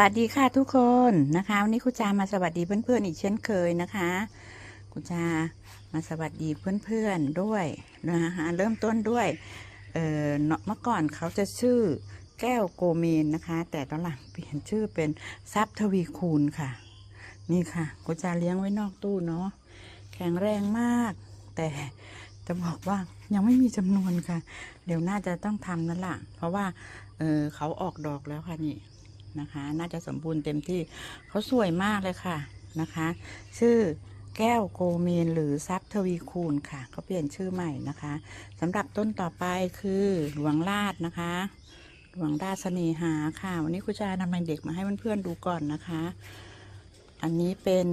วัสดีค่ะทุกคนนะคะวันนี้ครูจามาสวัสดีเพื่อนๆอีกเช่นเคยนะคะครูจามาสวัสดีเพื่อนๆด้วยนะคะเริ่มต้นด้วยเออเมื่อก่อนเขาจะชื่อแก้วโกเมนนะคะ แต่ตอนหลังเปลี่ยนชื่อเป็นทรัพย์ทวีคูณค่ะ นี่ค่ะครูจาเลี้ยงไว้นอกตู้เนาะแข็งแรงมาก แต่จะบอกว่ายังไม่มีจำนวนค่ะ เดี๋ยวน่าจะต้องทำนั่นแหละเพราะว่าเออเขาออกดอกแล้วค่ะนี่ นะคะ น่าจะสมบูรณ์เต็มที่เขาสวยมากเลยค่ะนะคะ ชื่อแก้วโกเมนหรือซับทวีคูณค่ะเขาเปลี่ยนชื่อใหม่นะคะสำหรับต้นต่อไปคือหลวงลาดนะคะหลวงราชเสน่หาค่ะ วันนี้ครูจะนำเด็กมาให้เพื่อนๆดูก่อนนะคะ อันนี้เป็น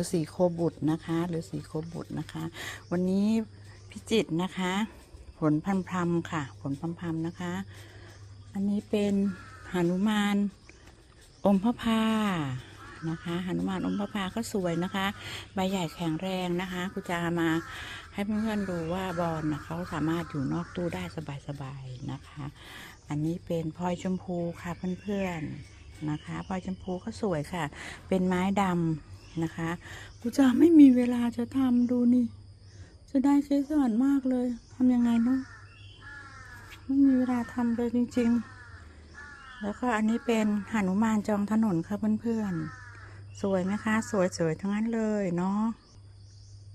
ฤาษีโคบุตรนะคะฤาษีโคบุตรนะคะ วันนี้พิจิตนะคะ ผลพันพรมค่ะ ผลพันพรมนะคะ อันนี้เป็น หนุมานอมพระพานะคะหนุมานอมพระพาก็สวยนะคะ ใบใหญ่แข็งแรงนะคะครูจะมาให้เพื่อนๆดูว่าบอลนะเขาสามารถอยู่นอกตู้ได้สบายๆนะคะ อันนี้เป็นพลอยชมพูค่ะเพื่อนๆนะคะพลอยชมพูก็สวยค่ะ เป็นไม้ดำนะคะครูจะไม่มีเวลาจะทำดูนี่ จะได้ใช้สอนมากเลยทำยังไงเนาะไม่มีเวลาทำเลยจริง ๆ แล้วก็อันนี้เป็นหนุมานจองถนนค่ะเพื่อนๆ สวยไหมคะ สวยๆทั้งนั้นเลยเนาะ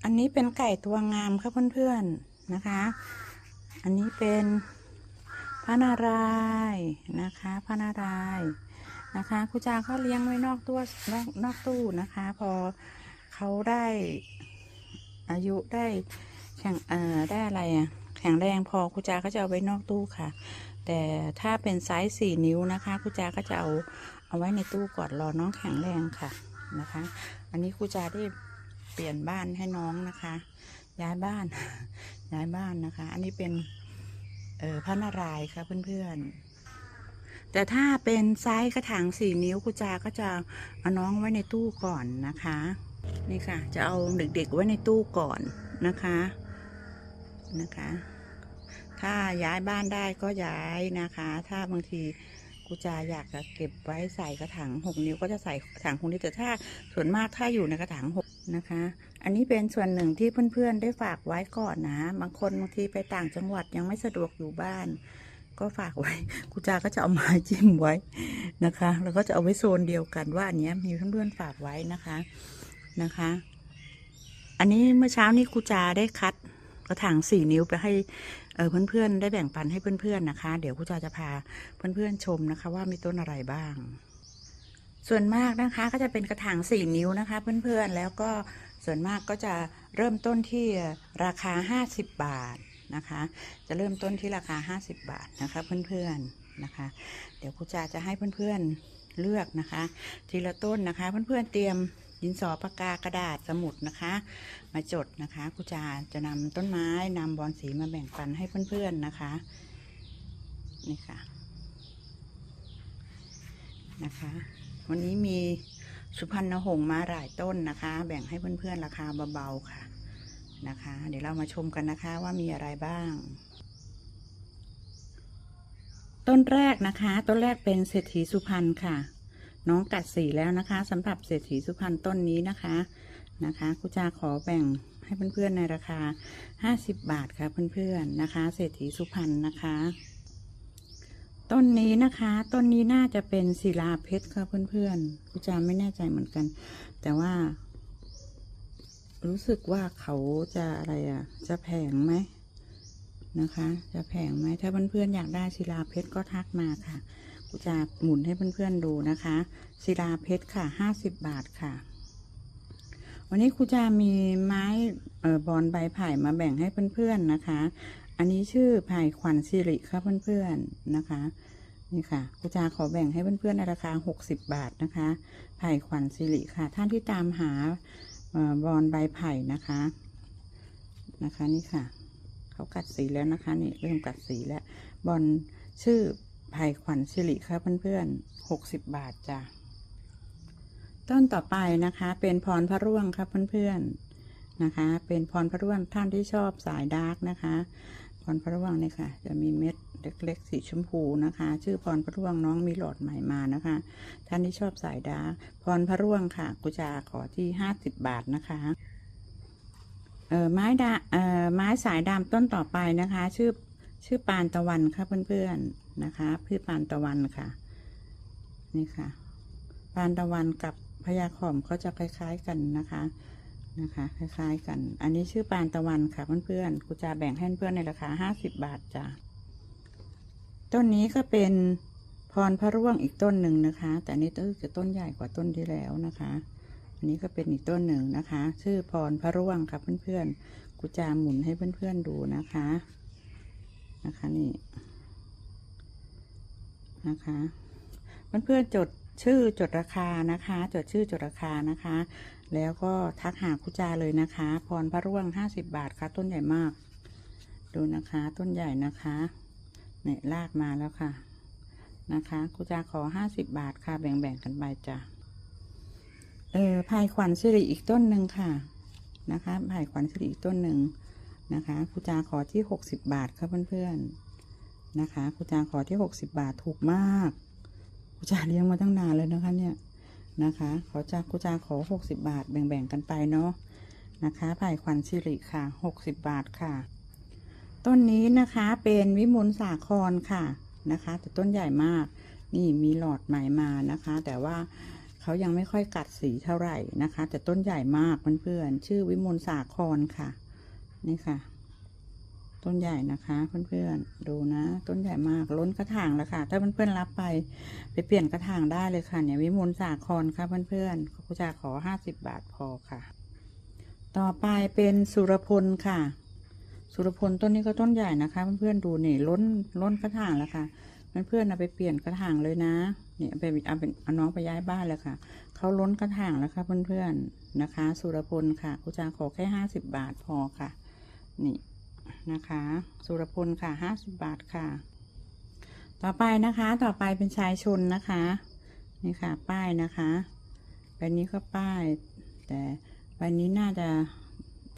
อันนี้เป็นไก่ตัวงามค่ะเพื่อนๆนะคะ อันนี้เป็นพระนารายณ์นะคะพระนารายณ์นะคะครูจาเขาเลี้ยงไว้นอกตัวนอกนอกตู้นะคะ พอเขาได้อายุได้แข่งเอ่อได้อะไรอะแข็งแรงพอครูจาก็จะเอาไว้นอกตู้ค่ะ แต่ถ้าเป็นไซส์สี่นิ้วนะคะครูจาก็จะเอาเอาไว้ในตู้ก่อนรอน้องแข็งแรงค่ะนะคะ อันนี้ครูจาได้เปลี่ยนบ้านให้น้องนะคะ ย้ายบ้าน ย้ายบ้านนะคะ อันนี้เป็นเออพระนารายค่ะเพื่อนๆ แต่ถ้าเป็นไซส์กระถางสี่นิ้วครูจาก็จะเอาน้องไว้ในตู้ก่อนนะคะ นี่ค่ะ จะเอาเด็กๆไว้ในตู้ก่อนนะคะนะคะ ถ้าย้ายบ้านได้ก็ย้ายนะคะ ถ้าบางทีกูจะอยากจะเก็บไว้ใส่กระถางหกนิ้วก็จะใส่ถางหกนิ้วแต่ถ้าส่วนมากถ้าอยู่ในกระถางหกนะคะ อันนี้เป็นส่วนหนึ่งที่เพื่อนๆได้ฝากไว้ก่อนนะ บางคนบางทีไปต่างจังหวัดยังไม่สะดวกอยู่บ้าน ก็ฝากไว้กูจาก็จะเอาไม้จิ้มไว้นะคะ แล้วก็จะเอาไว้โซนเดียวกันว่าอันนี้มีเพื่อนๆฝากไว้นะคะนะคะ อันนี้เมื่อเช้านี้ครูจาได้คัดกระถางสี่นิ้วไปให้ เออเพื่อนๆได้แบ่งปันให้เพื่อนๆนะคะ เดี๋ยวครูจาจะพาเพื่อนๆชมนะคะ ว่ามีต้นอะไรบ้าง ส่วนมากนะคะก็จะเป็นกระถางสี่นิ้วนะคะ เพื่อนๆแล้วก็ส่วนมากก็จะเริ่มต้นที่ราคา50บาทนะคะ จะเริ่มต้นที่ราคา50บาทนะคะ เพื่อนๆนะคะ เดี๋ยวครูจาจะให้เพื่อนๆเลือกนะคะ ทีละต้นนะคะ เพื่อนๆเตรียม ดินสอปากกากระดาษสมุดนะคะ มาจดนะคะครูจาจะนำต้นไม้นำบอลสีมาแบ่งปันให้เพื่อนๆนะคะ นี่ค่ะนะคะ วันนี้มีสุพรรณหงส์มาหลายต้นนะคะ แบ่งให้เพื่อนๆราคาเบาๆค่ะนะคะ เดี๋ยวเรามาชมกันนะคะว่ามีอะไรบ้าง ต้นแรกนะคะ ต้นแรกเป็นเศรษฐีสุพรรณค่ะ น้องกัดสีแล้วนะคะสำหรับเศรษฐีสุพรรณต้นนี้นะคะนะคะครูจาขอแบ่งให้เพื่อนๆในราคา 50 บาทค่ะเพื่อนๆนะคะ เศรษฐีสุพรรณนะคะ ต้นนี้นะคะต้นนี้น่าจะเป็นศิลาเพชรค่ะเพื่อนๆครูจาไม่แน่ใจเหมือนกัน แต่ว่า รู้สึกว่าเขาจะอะไรอะ จะแพงไหมนะคะ จะแพงไหมถ้าเพื่อนๆอยากได้ศิลาเพชรก็ทักมาค่ะ จะหมุนให้เพื่อนๆดูนะคะศิลาเพชรค่ะห้าสิบบาทค่ะ วันนี้ครูจะมีไม้เอ่อบอลใบไผ่มาแบ่งให้เพื่อนๆนะคะ อันนี้ชื่อไผ่ขวัญสิริค่ะเพื่อนๆนะคะนี่ค่ะครูจาขอแบ่งให้เพื่อนๆในราคา 60 บาทนะคะไผ่ขวัญสิริค่ะ ท่านที่ตามหาออบอลใบไผ่นะคะนะคะนี่ค่ะ เขากัดสีแล้วนะคะนี่เริ่มกัดสีแล้วบอลชื่อ ไผ่ขวัญสิริครับเพื่อนๆหกสิบบาทจ้ะ ต้นต่อไปนะคะ เป็นพรพระร่วงครับเพื่อนๆนะคะ เป็นพรพระร่วงท่านที่ชอบสายดาร์กนะคะ พรพระร่วงเนี่ยค่ะ จะมีเม็ดเล็กๆสีชมพูนะคะ ชื่อพรพระร่วงน้องมีหลอดใหม่มานะคะ ท่านที่ชอบสายดาร์กพรพระร่วงค่ะ กุจาขอที่ห้าสิบบาทนะคะเอ่อไม้ดาเอ่อไม้สายดำต้นต่อไปนะคะ ชื่อ ชื่อปานตะวันค่ะเพื่อนๆนะคะพืชปานตะวันค่ะ นี่ค่ะ ปานตะวันกับพญาขอมเขาจะคล้ายๆกันนะคะนะคะ คล้ายๆกัน อันนี้ชื่อปานตะวันค่ะเพื่อนๆกูจะแบ่งให้เพื่อนในราคาห้าสิบบาทจ้ะต้นนี้ก็เป็นพรพระร่วงอีกต้นหนึ่งนะคะ แต่นนี้ต้นจะต้นใหญ่กว่าต้นที่แล้วนะคะ อันนี้ก็เป็นอีกต้นหนึ่งนะคะ ชื่อพรพระร่วงค่ะเพื่อนๆกูจะหมุนให้เพื่อนๆดูนะคะ นะคะนี่ นะคะเพื่อนๆจดชื่อจดราคานะคะ จดชื่อจดราคานะคะ แล้วก็ทักหาคุจาเลยนะคะ พรพระร่วงห้าสิบบาทค่ะ ต้นใหญ่มาก ดูนะคะ ต้นใหญ่นะคะเนี่ยลากมาแล้วค่ะ นะคะคุจาขอห้าสิบบาทค่ะ แบ่งๆกันไปจ้ะเออพายขวัญสิริอีกต้นหนึ่งค่ะ นะคะพายขวัญสิริอีกต้นหนึ่ง นะคะคุจาขอที่หกสิบบาทค่ะเพื่อนๆนะคะคุจาขอที่หกสิบบาทถูกมากกูจาเลี้ยงมาตั้งนานเลยนะคะเนี่ยนะคะ ขอจากกูจาขอหกสิบาท แบ่งๆกันไปเนาะนะคะไผ่ขวัญชิริค่ะหกสิบาทค่ะ ต้นนี้นะคะเป็นวิมลสาครค่ะนะคะแต่ต้นใหญ่มากนี่มีหลอดใหม่มานะคะ แต่ว่าเขายังไม่ค่อยกัดสีเท่าไหร่นะคะ แต่ต้นใหญ่มากเพื่อนๆชื่อวิมลสาครค่ะ นี่ค่ะ ต้นใหญ่นะคะเพื่อนๆดูนะ ต้นใหญ่มากล้นกระถางแล้วค่ะ ถ้าเพื่อนๆรับไปไปเปลี่ยนกระถางได้เลยค่ะ เนี่ยวิมลสาครค่ะเพื่อนๆครูจะขอห้าสิบบาทพอค่ะ ต่อไปเป็นสุรพลค่ะ สุรพลต้นนี้ก็ต้นใหญ่นะคะ เพื่อนๆดูนี่ล้นล้นกระถางแล้วค่ะเพื่อนๆเอาไปเปลี่ยนกระถางเลยนะเนี่ยไปเอาเป็นเอาน้องไปย้ายบ้านเลยค่ะเขาล้นกระถางแล้วค่ะเพื่อนๆนะคะ สุรพลค่ะครูจะขอแค่ห้าสิบบาทพอค่ะ นี่นะคะสุรพลค่ะห้าสิบบาทค่ะ ต่อไปนะคะต่อไปเป็นชายชนนะคะ นี่ค่ะ ป้ายนะคะใบนี้ก็ป้าย แต่ใบนี้น่าจะ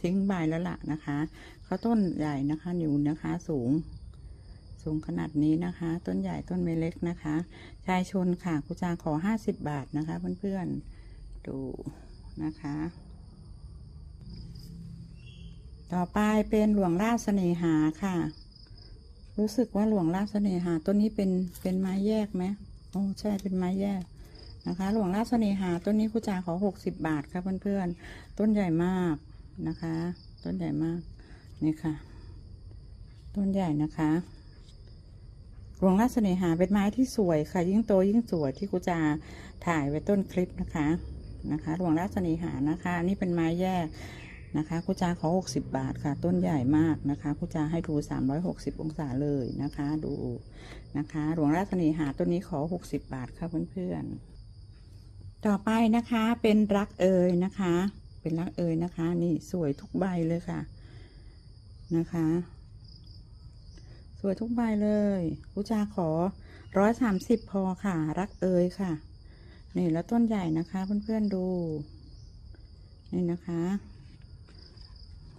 ทิ้งใบแล้วล่ะนะคะเขาต้นใหญ่นะคะนิ้วนะคะสูง สูงขนาดนี้นะคะ ต้นใหญ่ต้นไม่เล็กนะคะ ชายชนค่ะครูจาขอห้าสิบบาทนะคะ เพื่อนๆดูนะคะ ต่อไปเป็นหลวงราชเสน่หาค่ะ รู้สึกว่าหลวงราชเสน่หาต้นนี้เป็นเป็นไม้แยกไหมโอ้ใช่เป็นไม้แยกนะคะ หลวงราชเสน่หาต้นนี้ครูจาขอหกสิบบาทค่ะเพื่อนๆ ต้นใหญ่มากนะคะ ต้นใหญ่มากนี่ค่ะ ต้นใหญ่นะคะหลวงราชเสน่หาเป็นไม้ที่สวยค่ะ ยิ่งโตยิ่งสวยที่ครูจาถ่ายไว้ต้นคลิปนะคะนะคะหลวงราชเสน่หานะคะ นี่เป็นไม้แยก นะคะครูจาขอ 60 บาทค่ะ ต้นใหญ่มากนะคะครูจาให้ดู 360 องศาเลยนะคะ ดูนะคะ หลวงราชนีหาต้นนี้ขอ 60 บาทค่ะเพื่อนๆ ต่อไปนะคะเป็นรักเอยนะคะ เป็นรักเอยนะคะ นี่สวยทุกใบเลยค่ะนะคะ สวยทุกใบเลยครูจาขอ 130 พอค่ะ รักเอยค่ะ นี่แล้วต้นใหญ่นะคะเพื่อนๆดู นี่นะคะ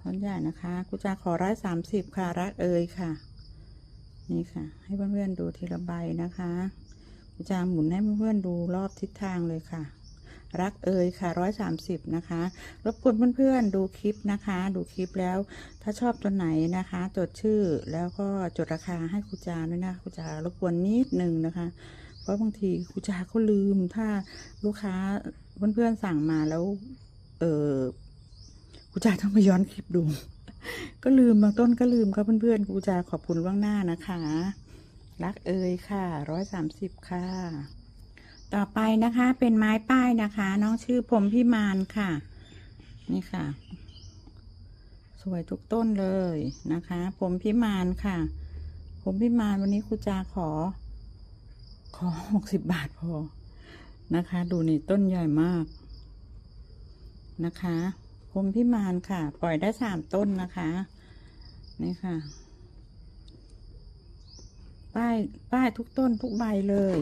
ต้นใหญ่นะคะ กูจะขอร้อยสามสิบค่ะ รักเอยค่ะ นี่ค่ะ ให้เพื่อนๆดูทีละใบนะคะ กูจะหมุนให้เพื่อนๆดูรอบทิศทางเลยค่ะ รักเอยค่ะร้อยสามสิบนะคะ รบกวนเพื่อนๆดูคลิปนะคะ ดูคลิปแล้ว ถ้าชอบตัวไหนนะคะ จดชื่อแล้วก็จดราคาให้ครูจาด้วยนะครูจารบกวนนิดนึงนะคะ เพราะบางทีครูจาก็ลืมถ้าลูกค้าเพื่อนๆสั่งมาแล้ว เออ กูจ่าต้องไปย้อนคลิปดู ก็ลืมบางต้นก็ลืมครับเพื่อนๆกูจ่าขอบคุณล่วงหน้านะคะ รักเอยค่ะร้อยสามสิบค่ะ ต่อไปนะคะเป็นไม้ป้ายนะคะ น้องชื่อผมพิมานค่ะ นี่ค่ะ สวยทุกต้นเลยนะคะผมพิมานค่ะผมพิมานวันนี้ครูจาขอ ขอหกสิบบาทพอนะคะ ดูนี่ต้นใหญ่มากนะคะ ผมพิมานค่ะ ปล่อยได้สามต้นนะคะ นี่ค่ะ ป้ายป้ายทุกต้นทุกใบเลย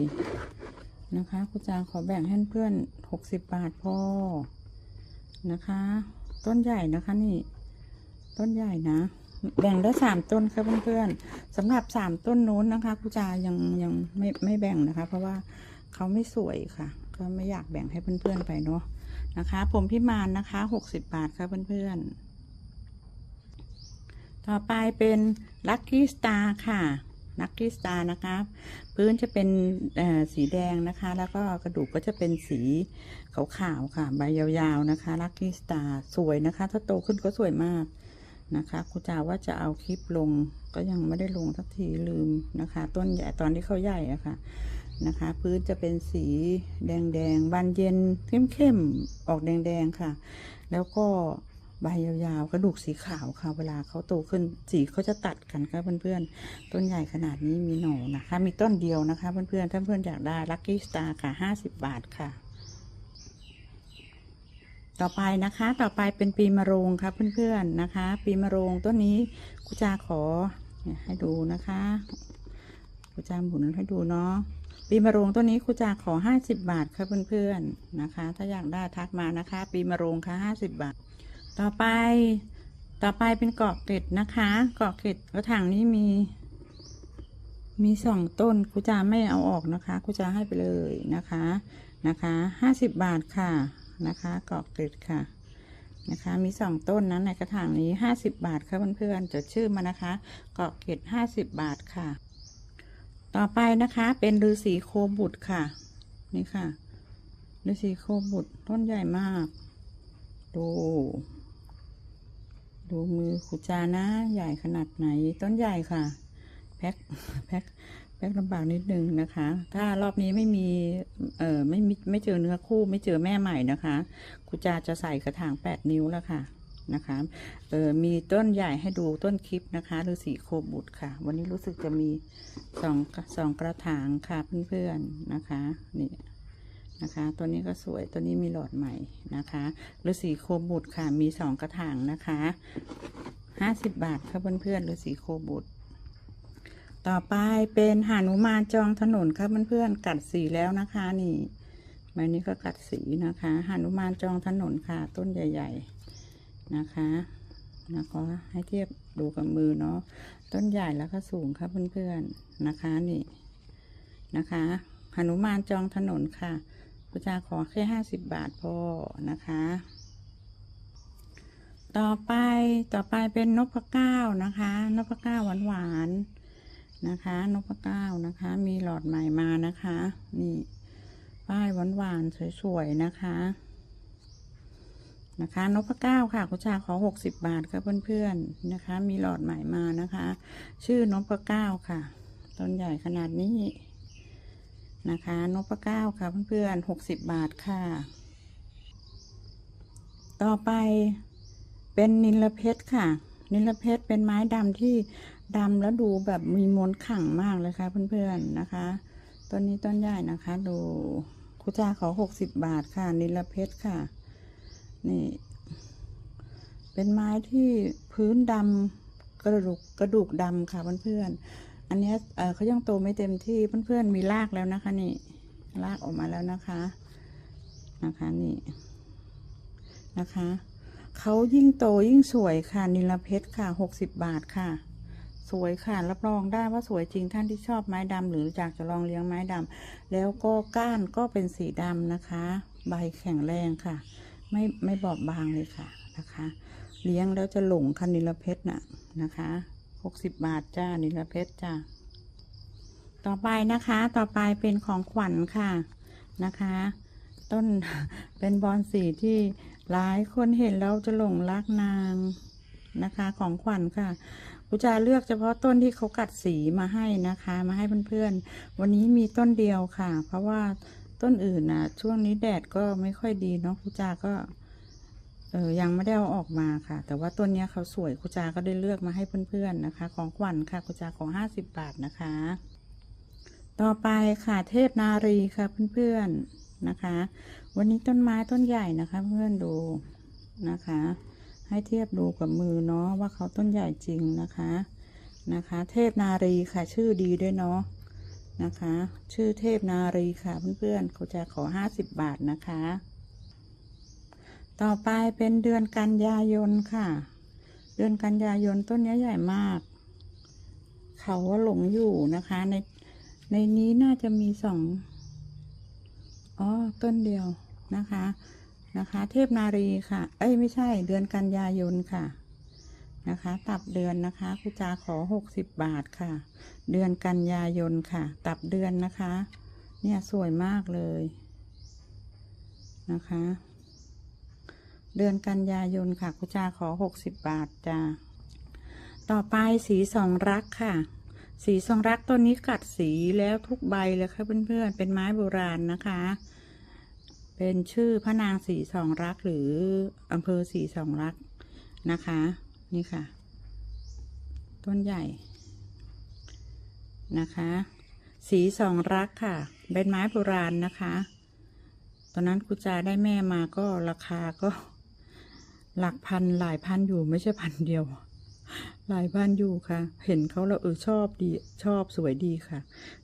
นะคะคุณจางขอแบ่งให้เพื่อนหกสิบบาทพอนะคะ ต้นใหญ่นะคะนี่ ต้นใหญ่นะ แบ่งได้สามต้นครับเพื่อนๆสำหรับสามต้นนู้นนะคะครูจายังยังไม่ไม่แบ่งนะคะ เพราะว่าเขาไม่สวยค่ะ ก็ไม่อยากแบ่งให้เพื่อนๆไปเนาะ นะคะผมพิมานนะคะหกสิบบาทครับเพื่อนๆ ต่อไปเป็นลัคกี้สตาร์ค่ะลัคกี้สตาร์นะคะพื้นจะเป็นสีแดงนะคะ แล้วก็กระดูกก็จะเป็นสีขาวๆค่ะ ใบยาวๆนะคะลัคกี้สตาร์สวยนะคะ ถ้าโตขึ้นก็สวยมากนะคะครูจาว่าจะเอาคลิปลงก็ยังไม่ได้ลงสักทีลืมนะคะ ต้นใหญ่ตอนที่เขาใหญ่อะค่ะ นะคะ พื้นจะเป็นสีแดงๆบานเย็นเข้มๆออกแดงๆค่ะ แล้วก็ใบยาวๆกระดูกสีขาวค่ะ เวลาเขาโตขึ้นสีเขาจะตัดกันค่ะเพื่อนๆ ต้นใหญ่ขนาดนี้มีหน่อนะคะ มีต้นเดียวนะคะเพื่อนๆถ้าเพื่อนอยากได้ลัคกี้สตาร์ค่ะห้าสิบบาทค่ะ ต่อไปนะคะต่อไปเป็นปีมะโรงครับเพื่อนๆนะคะ ปีมะโรงต้นนี้ครูจาขอให้ดูนะคะ ครูจาหมุนให้ดูเนาะปีมะโรงต้นนี้ครูจาขอห้าสิบบาทครับเพื่อนๆนะคะ ถ้าอยากได้ทักมานะคะ ปีมะโรงค่ะห้าสิบบาท ต่อไปต่อไปเป็นเกาะเกร็ดนะคะเกาะเกร็ดกระถางนี้มี มีสองต้นครูจาไม่เอาออกนะคะครูจาให้ไปเลยนะคะนะคะห้าสิบบาทค่ะนะคะเกาะเกร็ดค่ะนะคะ มีสองต้นนั้นในกระถางนี้ห้าสิบบาทค่ะเพื่อนๆจดชื่อมานะคะเกาะเกร็ดห้าสิบบาทค่ะ ต่อไปนะคะเป็นฤาษีโคบุตรค่ะ นี่ค่ะฤาษีโคบุตรต้นใหญ่มาก ดู ดูมือขุจานะ ใหญ่ขนาดไหนต้นใหญ่ค่ะ แพ็คแพ็คแพ็คลำบากนิดนึงนะคะ ถ้ารอบนี้ไม่มี เอ่อไม่ไม่เจอเนื้อคู่ไม่เจอแม่ใหม่นะคะขุจาจะใส่กระถางแปดนิ้วแล้วค่ะ นะคะเออมีต้นใหญ่ให้ดูต้นคลิปนะคะฤาษีโคบุตรค่ะ วันนี้รู้สึกจะมีสองสองกระถางค่ะเพื่อนๆนะคะนี่นะคะตัวนี้ก็สวยตัวนี้มีหลอดใหม่นะคะฤาษีโคบุตรค่ะมีสองกระถางนะคะห้าสิบบาทค่ะเพื่อนๆฤาษีโคบุตรต่อไปเป็นหานุมานจองถนนค่ะเพื่อนๆกัดสีแล้วนะคะนี่ใบนี้ก็กัดสีนะคะหานุมานจองถนนค่ะต้นใหญ่ ๆ นะคะแล้วก็ให้เทียบดูกับมือเนาะต้นใหญ่แล้วก็สูงค่ะเพื่อนๆนะคะนี่นะคะหนุมานจองถนนค่ะพุจาขอแค่ห้าสิบบาทพอนะคะ ต่อไปต่อไปเป็นนกพเก้านะคะนกพเก้าหวานหวานๆนะคะนกพเก้านะคะ มีหลอดใหม่มานะคะ นี่ป้ายหวานหวานๆสวยๆนะคะ นะคะนพเก้าค่ะคุณชาขอหกสิบบาทค่ะเพื่อนๆนะคะ มีหลอดใหม่มานะคะ ชื่อนพเก้าค่ะ ต้นใหญ่ขนาดนี้นะคะนพเก้าค่ะเพื่อนๆหกสิบบาทค่ะ ต่อไปเป็นนิลเพชรค่ะ นิลเพชรเป็นไม้ดำที่ดำแล้วดูแบบมีมนขังมากเลยค่ะเพื่อนๆนะคะต้นนี้ต้นใหญ่นะคะ ดูคุจาขอหกสิบบาทค่ะ นิลเพชรค่ะ นี่ เป็นไม้ที่พื้นดำกระดูกกระดูกดำค่ะเพื่อนๆอันนี้เขายังโตไม่เต็มที่เพื่อนๆมีรากแล้วนะคะ นี่รากออกมาแล้วนะคะนะคะนี่นะคะเขายิ่งโตยิ่งสวยค่ะนิลเพชรค่ะหกสิบบาทค่ะ สวยค่ะรับรองได้ว่าสวยจริงท่านที่ชอบไม้ดำหรืออยากจะลองเลี้ยงไม้ดำแล้วก็ก้านก็เป็นสีดำนะคะ ใบแข็งแรงค่ะ ไม่ไม่บอบบางเลยค่ะนะคะ เลี้ยงแล้วจะหลงคันนิลเพชรน่ะนะคะหกสิบบาทจ้านิลเพชรจ้าต่อไปนะคะต่อไปเป็นของขวัญค่ะนะคะ ต้นเป็นบอนสีที่หลายคนเห็นแล้วจะหลงรักนางนะคะของขวัญค่ะกูจะเลือกเฉพาะต้นที่เขากัดสีมาให้นะคะ มาให้เพื่อนๆ วันนี้มีต้นเดียวค่ะ เพราะว่า ต้นอื่นน่ะช่วงนี้แดดก็ไม่ค่อยดีเนาะกูจาก็เออยังไม่ได้เอาออกมาค่ะ แต่ว่าต้นเนี้ยเขาสวยคุจาก็ได้เลือกมาให้เพื่อนๆนะคะ ของขวัญค่ะคุจาของห้าสิบบาทนะคะ ต่อไปค่ะเทพนารีค่ะเพื่อนๆนะคะ วันนี้ต้นไม้ต้นใหญ่นะคะ เพื่อนดูนะคะ ให้เทียบดูกับมือเนาะว่าเขาต้นใหญ่จริงนะคะนะคะ เทพนารีค่ะชื่อดีด้วยเนาะ นะคะ ชื่อเทพนารีค่ะเพื่อนๆคุจาขอห้าสิบบาทนะคะ ต่อไปเป็นเดือนกันยายนค่ะ เดือนกันยายนต้นนี้ใหญ่มาก เขาว่าหลงอยู่นะคะ ในในนี้น่าจะมีสองอ๋อต้นเดียวนะคะนะคะ เทพนารีค่ะ เอ้ยไม่ใช่เดือนกันยายนค่ะ นะคะ ตับเดือนนะคะคุจาขอหกสิบบาทค่ะ เดือนกันยายนค่ะ ตับเดือนนะคะ เนี่ยสวยมากเลยนะคะ เดือนกันยายนค่ะคุจาขอหกสิบบาทจ้าต่อไปสีสองรักค่ะ สีสองรักต้นนี้กัดสีแล้วทุกใบเลยค่ะเพื่อนๆ เป็นไม้โบราณนะคะ เป็นชื่อพระนางสีสองรักหรืออำเภอสีสองรักนะคะ นี่ค่ะ ต้นใหญ่ นะคะ สีสองรักค่ะ เป็นไม้โบราณนะคะ ตอนนั้นครูจาได้แม่มาก็ราคาก็ หลักพันหลายพันอยู่ไม่ใช่พันเดียว หลายพันอยู่ค่ะ เห็นเขาแล้วเออชอบดีชอบสวยดีค่ะ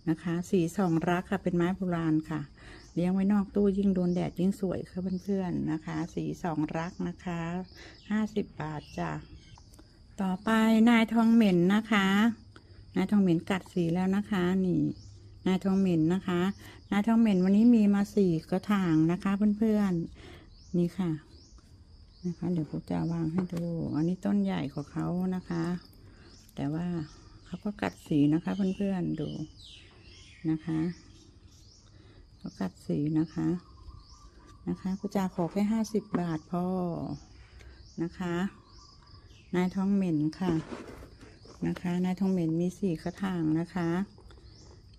นะคะ สีสองรักค่ะ เป็นไม้โบราณค่ะเลี้ยงไว้นอกตู้ยิ่งโดนแดดยิ่งสวยค่ะเพื่อนๆนะคะ สีสองรักนะคะห้าสิบบาทจ้ะ ต่อไปนายทองเหม็นนะคะ นายทองเหม็นกัดสีแล้วนะคะ นี่นายทองเหม็นนะคะ นายทองเหม็นวันนี้มีมาสี่กระถางนะคะเพื่อนๆนี่ค่ะ นะคะ เดี๋ยวผมจะวางให้ดู อันนี้ต้นใหญ่ของเขานะคะ แต่ว่าเขาก็กัดสีนะคะเพื่อนๆดูนะคะเขากัดสีนะคะนะคะกุจาขอแค่ห้าสิบบาทพอนะคะ นายทองเหม็นค่ะนะคะนายทองเหม็นมีสี่กระถางนะคะ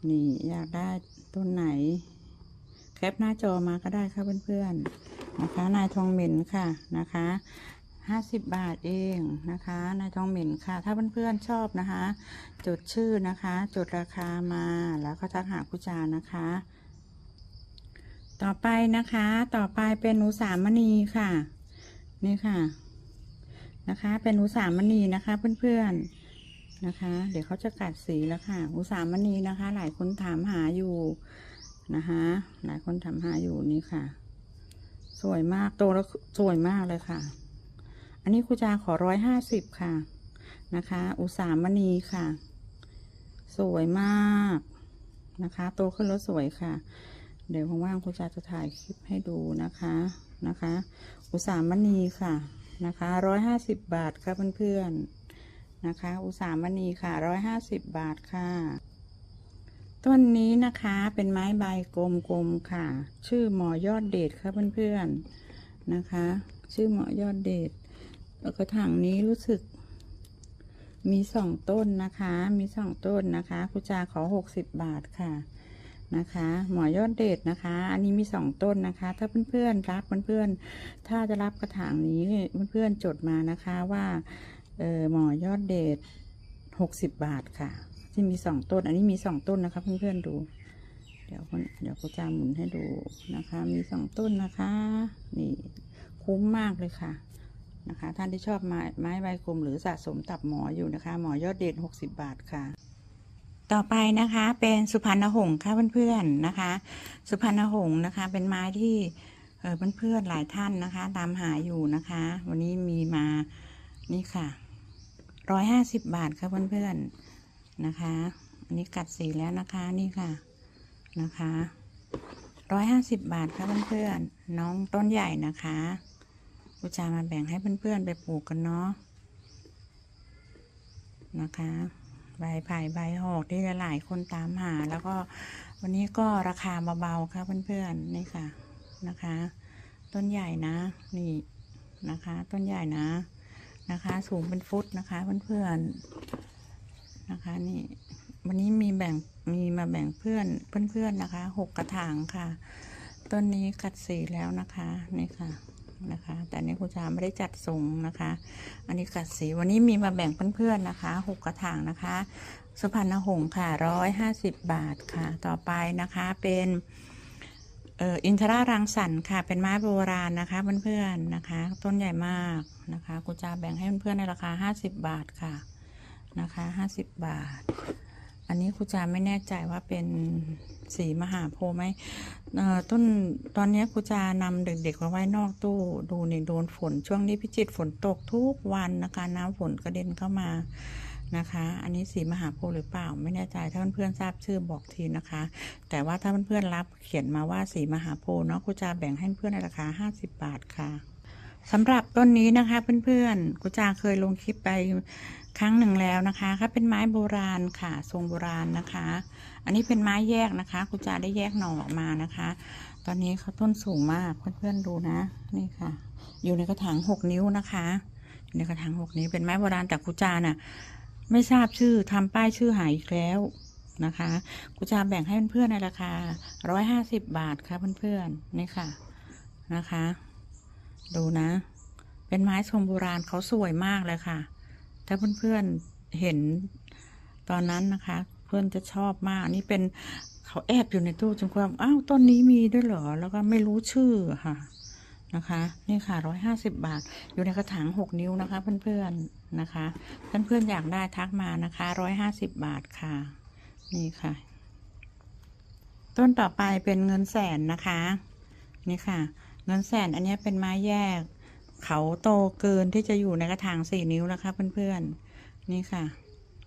นี่อยากได้ต้นไหน แคปหน้าจอมาก็ได้ค่ะเพื่อนๆนะคะ นายทองเหม็นค่ะนะคะห้าสิบบาทเองนะคะ นายทองเหม็นค่ะ ถ้าเพื่อนๆชอบนะคะ จดชื่อนะคะ จดราคามาแล้วก็ทักหาคุจานะคะ ต่อไปนะคะ ต่อไปเป็นอุสามณีค่ะ นี่ค่ะ นะคะ เป็นอุสามณีนะคะเพื่อนๆนะคะ เดี๋ยวเขาจะกัดสีแล้วค่ะ อุสามณีนะคะ หลายคนถามหาอยู่นะคะ หลายคนถามหาอยู่นี่ค่ะ สวยมากโตแล้วสวยมากเลยค่ะ อันนี้ครูจาขอร้อยห้าสิบค่ะนะคะ อุสามณีค่ะ สวยมากนะคะ โตขึ้นแล้วสวยค่ะ เดี๋ยวว่างๆครูจาจะถ่ายคลิปให้ดูนะคะนะคะ อุสามณีค่ะ นะคะร้อยห้าสิบบาทค่ะเพื่อนๆนะคะ อุสามณีค่ะร้อยห้าสิบบาทค่ะ ต้นนี้นะคะเป็นไม้ใบกลมๆค่ะ ชื่อหมอยอดเดชค่ะเพื่อนๆนะคะ ชื่อหมอยอดเดชแล้วก็ถังนี้รู้สึก มีสองต้นนะคะ มีสองต้นนะคะคุจาขอหกสิบบาทค่ะ นะคะ หมอยอดเดชนะคะ อันนี้มีสองต้นนะคะ ถ้าเพื่อนๆรับเพื่อนๆถ้าจะรับกระถางนี้เพื่อนๆจดมานะคะว่าเออหมอยอดเดชหกสิบบาทค่ะที่มีสองต้น อันนี้มีสองต้นนะคะ เพื่อนๆดู เดี๋ยวเดี๋ยวกูจะหมุนให้ดูนะคะ มีสองต้นนะคะ นี่คุ้มมากเลยค่ะนะคะ ท่านที่ชอบไม้ไม้ใบกลมหรือสะสมตับหมออยู่นะคะ หมอยอดเด่นหกสิบบาทค่ะ ต่อไปนะคะเป็นสุพรรณหงส์ค่ะเพื่อนๆนะคะ สุพรรณหงส์นะคะ เป็นไม้ที่เออเพื่อนๆหลายท่านนะคะ ตามหาอยู่นะคะ วันนี้มีมานี่ค่ะร้อยห้าสิบบาทค่ะเพื่อนๆนะคะอันนี้กัดสีแล้วนะคะนี่ค่ะนะคะร้อยห้าสิบบาทค่ะเพื่อนๆน้องต้นใหญ่นะคะกูจะมาแบ่งให้เพื่อนๆไปปลูกกันเนาะนะคะ ใบไผ่ใบหอกที่หลายๆคนตามหา แล้วก็วันนี้ก็ราคาเบาๆค่ะเพื่อนๆนี่ค่ะนะคะ ต้นใหญ่นะนี่นะคะ ต้นใหญ่นะนะคะ สูงเป็นฟุตนะคะเพื่อนๆนะคะนี่วันนี้มีแบ่งมีมาแบ่งเพื่อนเพื่อนๆนะคะหกกระถางค่ะ ต้นนี้กัดสีแล้วนะคะนี่ค่ะ นะคะ แต่นี่ครูจาไม่ได้จัดทรงนะคะ อันนี้กัดสีวันนี้มีมาแบ่งเพื่อนๆนะคะหกกระถางนะคะ สุพรรณหงส์ค่ะร้อยห้าสิบบาทค่ะ ต่อไปนะคะเป็นเอ่ออินทรารังสรรค์ค่ะ เป็นไม้โบราณนะคะเพื่อนๆนะคะ ต้นใหญ่มากนะคะครูจาแบ่งให้เพื่อนๆในราคาห้าสิบบาทค่ะนะคะห้าสิบบาท อันนี้ครูจาไม่แน่ใจว่าเป็นสีมหาโพไหมต้นตอนนี้ครูจานำเด็กๆมาไว้นอกตู้ดูนี่โดนฝนช่วงนี้พิจิตฝนตกทุกวันนะคะน้ำฝนกระเด็นเข้ามานะคะ อันนี้สีมหาโพหรือเปล่า ไม่แน่ใจถ้าเพื่อนๆทราบชื่อบอกทีนะคะ แต่ว่าถ้าเพื่อนๆรับเขียนมาว่าสีมหาโพเนาะครูจาแบ่งให้เพื่อนในราคา 50 บาทค่ะสำหรับต้นนี้นะคะเพื่อนๆครูจาเคยลงคลิปไป ครั้งหนึ่งแล้วนะคะค่ะเป็นไม้โบราณค่ะ ทรงโบราณนะคะ อันนี้เป็นไม้แยกนะคะครูจาได้แยกหน่อออกมานะคะ ตอนนี้เขาต้นสูงมากเพื่อนๆดูนะ นี่ค่ะ อยู่ในกระถางหกนิ้วนะคะอยู่ในกระถางหกนิ้วเป็นไม้โบราณแต่ครูจาน่ะไม่ทราบชื่อทำป้ายชื่อหายอีกแล้วนะคะครูจาแบ่งให้เพื่อนๆในราคาร้อยห้าสิบบาทค่ะเพื่อนๆนี่ค่ะนะคะ ดูนะ เป็นไม้ทรงโบราณเขาสวยมากเลยค่ะ ถ้าเพื่อนๆเห็นตอนนั้นนะคะ เพื่อนจะชอบมากนนี่เป็นเขาแอบอยู่ในตู้จนความอ้าวต้นนี้มีด้วยเหรอ แล้วก็ไม่รู้ชื่อค่ะนะคะ นี่ค่ะร้อยห้าสิบบาท อยู่ในกระถางหกนิ้วนะคะ เพื่อนๆนะคะเพื่อนๆอยากได้ทักมานะคะร้อยห้าสิบบาทค่ะ นี่ค่ะ ต้นต่อไปเป็นเงินแสนนะคะ นี่ค่ะ เงินแสนอันนี้เป็นไม้แยก เขาโตเกินที่จะอยู่ในกระถางสี่นิ้วนะคะเพื่อนๆนี่ค่ะ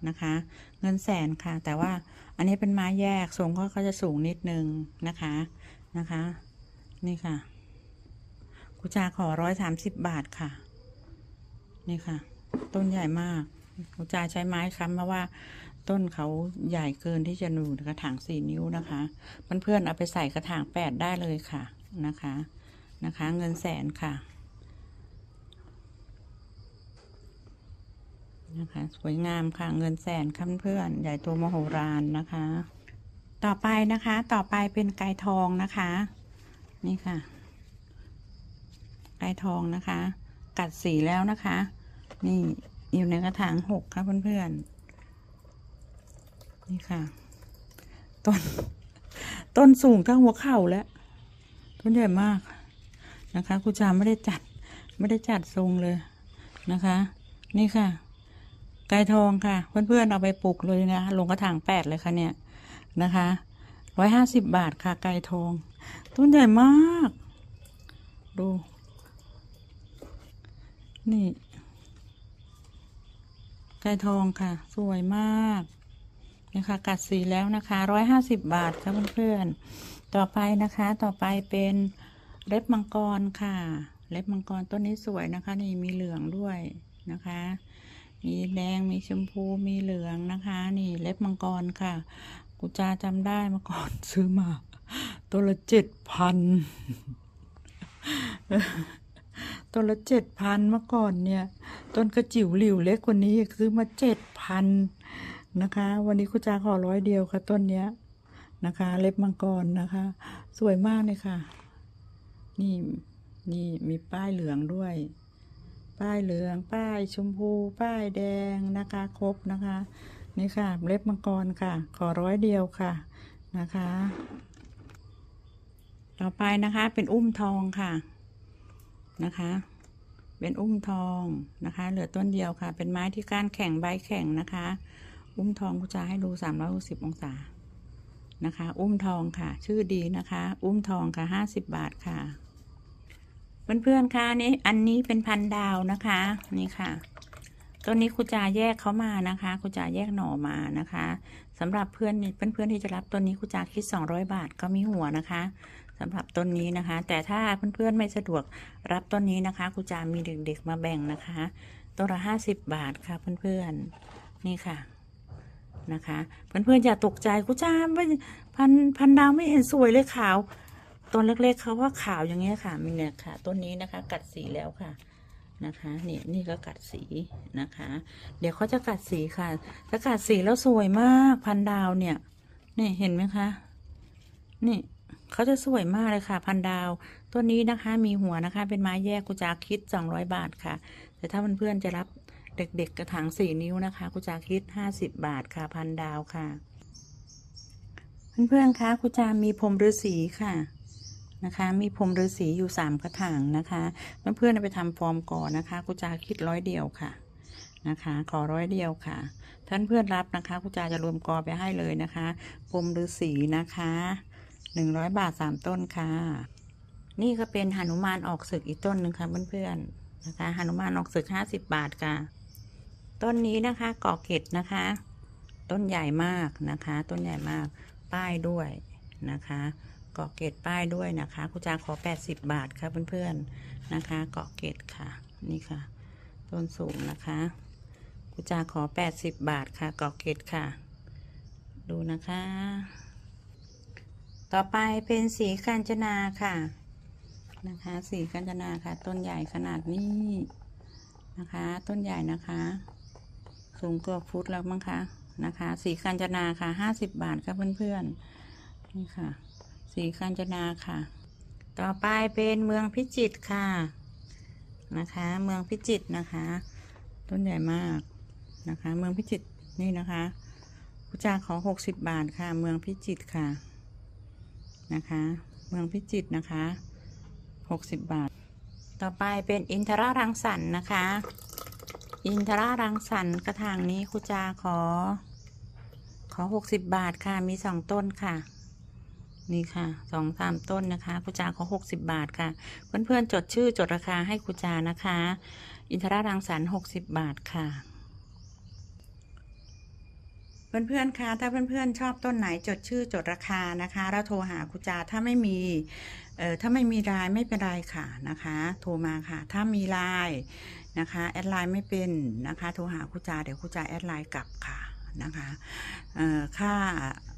นะคะ เงินแสนค่ะ แต่ว่าอันนี้เป็นไม้แยกทรงเขาก็จะสูงนิดนึงนะคะนะคะ นี่ค่ะกุจาขอร้อยสามสิบบาทค่ะ นี่ค่ะ ต้นใหญ่มากกุจาใช้ไม้ค้ำเพราะว่าต้นเขาใหญ่เกินที่จะอยู่ในกระถางสี่นิ้วนะคะเพื่อนๆเอาไปใส่กระถางแปดได้เลยค่ะนะคะนะคะ เงินแสนค่ะ นะคะ สวยงามค่ะเงินแสนค่ะเพื่อนใหญ่ตัวมโหฬารนะคะ ต่อไปนะคะต่อไปเป็นไก่ทองนะคะ นี่ค่ะ ไก่ทองนะคะ กัดสีแล้วนะคะ นี่อยู่ในกระถางหกค่ะเพื่อนๆนี่ค่ะ ต้นต้นสูงเท่าหัวเข่าแล้วต้นใหญ่มากนะคะครูจามไม่ได้จัดไม่ได้จัดทรงเลยนะคะ นี่ค่ะ ไก่ทองค่ะ เพื่อนๆเอาไปปลูกเลยนะลงกระถางแปดเลยค่ะเนี่ยนะคะร้อยห้าสิบบาทค่ะไก่ทอง ต้นใหญ่มาก ดู นี่ ไก่ทองค่ะ สวยมากนะคะกัดสีแล้วนะคะร้อยห้าสิบบาทค่ะเพื่อนๆต่อไปนะคะ ต่อไปเป็นเล็บมังกรค่ะ เล็บมังกรต้นนี้สวยนะคะ นี่มีเหลืองด้วยนะคะ มีแดงมีชมพูมีเหลืองนะคะ นี่เล็บมังกรค่ะ กูจาจำได้มื่อก่อนซื้อมา ตัวละเจ็ดพันตัวละเจ็ดพันเมื่อก่อนเนี่ยต้นกระจิ๋วหลิวเล็กกว่านี้ซื้อมาเจ็ดพันนะคะ วันนี้กูจาขอร้อยเดียวค่ะต้นเนี้ยนะคะ เล็บมังกรนะคะ สวยมากเลยค่ะ นี่นี่มีป้ายเหลืองด้วย ป้ายเหลือง ป้ายชมพู ป้ายแดงนะคะ ครบนะคะ นี่ค่ะเล็บมังกรค่ะ ขอร้อยเดียวค่ะนะคะ ต่อไปนะคะเป็นอุ้มทองค่ะนะคะ เป็นอุ้มทองนะคะ เหลือต้นเดียวค่ะ เป็นไม้ที่ก้านแข็งใบแข็งนะคะ อุ้มทองกูจะให้ดูสามร้อยหกสิบองศานะคะ อุ้มทองค่ะ ชื่อดีนะคะ อุ้มทองค่ะห้าสิบบาทค่ะ เพื่อนๆคะนี่อันนี้เป็นพันดาวนะคะ นี่ค่ะต้นนี้ครูจาแยกเขามานะคะครูจาแยกหน่อมานะคะสำหรับเพื่อนเพื่อนๆที่จะรับต้นนี้ครูจาคิด 200 บาทก็มีหัวนะคะสำหรับต้นนี้นะคะ แต่ถ้าเพื่อนๆไม่สะดวกรับต้นนี้นะคะครูจามีเด็กๆมาแบ่งนะคะต้นละ50 บาทค่ะเพื่อนๆนี่ค่ะนะคะ เพื่อนๆอย่าตกใจครูจาไม่พันพันดาวไม่เห็นสวยเลยขาว ต้นเล็กๆเขาว่าขาวอย่างเงี้ยค่ะมีเนี่ยค่ะ ต้นนี้นะคะ กัดสีแล้วค่ะนะคะนี่นี่ก็กัดสีนะคะ เดี๋ยวเขาจะกัดสีค่ะถ้ากัดสีแล้วสวยมากพันดาวเนี่ยนี่เห็นไหมคะนี่เขาจะสวยมากเลยค่ะ พันดาวต้นนี้นะคะ มีหัวนะคะ เป็นไม้แยกกุจาคิดสองร้อยบาทค่ะ แต่ถ้าเพื่อนๆจะรับเด็กๆกระถางสี่นิ้วนะคะกุจาคิดห้าสิบบาทค่ะ พันดาวค่ะ เพื่อนๆคะกุจามีพรมฤาษีค่ะ นะคะ มีพรมฤาษีอยู่สามกระถางนะคะเพื่อนๆไปทำฟอร์มก่อนนะคะกุจาคิดร้อยเดียวค่ะนะคะ ขอร้อยเดียวค่ะ ท่านเพื่อนรับนะคะคุจาจะรวมกอไปให้เลยนะคะปมฤาษีนะคะหนึ่งร้อยบาทสามต้นค่ะ นี่ก็เป็นหนุมานออกศึกอีกต้นหนึ่งค่ะเพื่อนๆนะคะหนุมานออกศึกห้าสิบบาทค่ะ ต้นนี้นะคะกอเกตนะคะ ต้นใหญ่มากนะคะ ต้นใหญ่มาก ป้ายด้วยนะคะ เกาะเกตป้ายด้วยนะคะคุณจาขอ 80 บาทค่ะเพื่อนๆนะคะ เกาะเกตค่ะนี่ค่ะ ต้นสูงนะคะคุณจาขอ 80 บาทค่ะ เกาะเกตค่ะ ดูนะคะ ต่อไปเป็นสีกัญจนาค่ะนะคะ สีกัญจนาค่ะ ต้นใหญ่ขนาดนี้นะคะ ต้นใหญ่นะคะ สูงเกือบฟุตแล้วมั้งคะนะคะ สีกัญจนาค่ะห้าสิบบาทค่ะเพื่อนๆนี่ค่ะ สีกัญจนาค่ะ ต่อไปเป็นเมืองพิจิตรค่ะนะคะ เมืองพิจิตรนะคะ ต้นใหญ่มากนะคะ เมืองพิจิตรนี่นะคะกุจาขอหกสิบบาทค่ะ เมืองพิจิตรค่ะนะคะ เมืองพิจิตรนะคะหกสิบบาท ต่อไปเป็นอินทรารังสรรค์นะคะ อินทรารังสรรค์กระถางนี้ครูจาขอ ขอหกสิบบาทค่ะมีสองต้นค่ะ นี่ค่ะสองสามต้นนะคะครูจาเขอหกสิบบาทค่ะ เพื่อนๆจดชื่อจดราคาให้ครูจานะคะ อินทรารังสรรค์หกสิบบาทค่ะ เพื่อนๆคะถ้าเพื่อนๆชอบต้นไหนจดชื่อจดราคานะคะแล้วโทรหาครูจาถ้าไม่มีเอ่อถ้าไม่มีไลน์ไม่เป็นไรค่ะนะคะ โทรมาค่ะ ถ้ามีไลน์นะคะแอดไลน์ไม่เป็นนะคะ โทรหาครูจาเดี๋ยวครูจาแอดไลน์กลับค่ะนะคะเอ่อค่า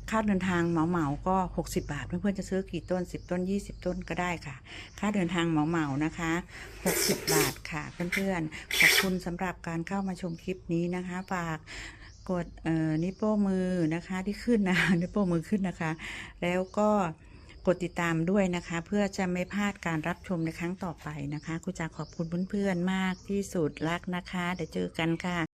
ค่าเดินทางเหมาเหมาก็ 60 บาท เพื่อนๆจะซื้อกี่ต้น 10 ต้น 20 ต้นก็ได้ค่ะ ค่าเดินทางเหมาเหมานะคะ 60 บาทค่ะ เพื่อนๆ ขอบคุณสำหรับการเข้ามาชมคลิปนี้นะคะฝากกดนิ้วโป้งมือนะคะที่ขึ้นนะนิ้วโป้งมือขึ้นนะคะ แล้วก็กดติดตามด้วยนะคะ เพื่อจะไม่พลาดการรับชมในครั้งต่อไปนะคะคุณจาขอบคุณเพื่อนๆมากที่สุดรักนะคะเดี๋ยวเจอกันค่ะ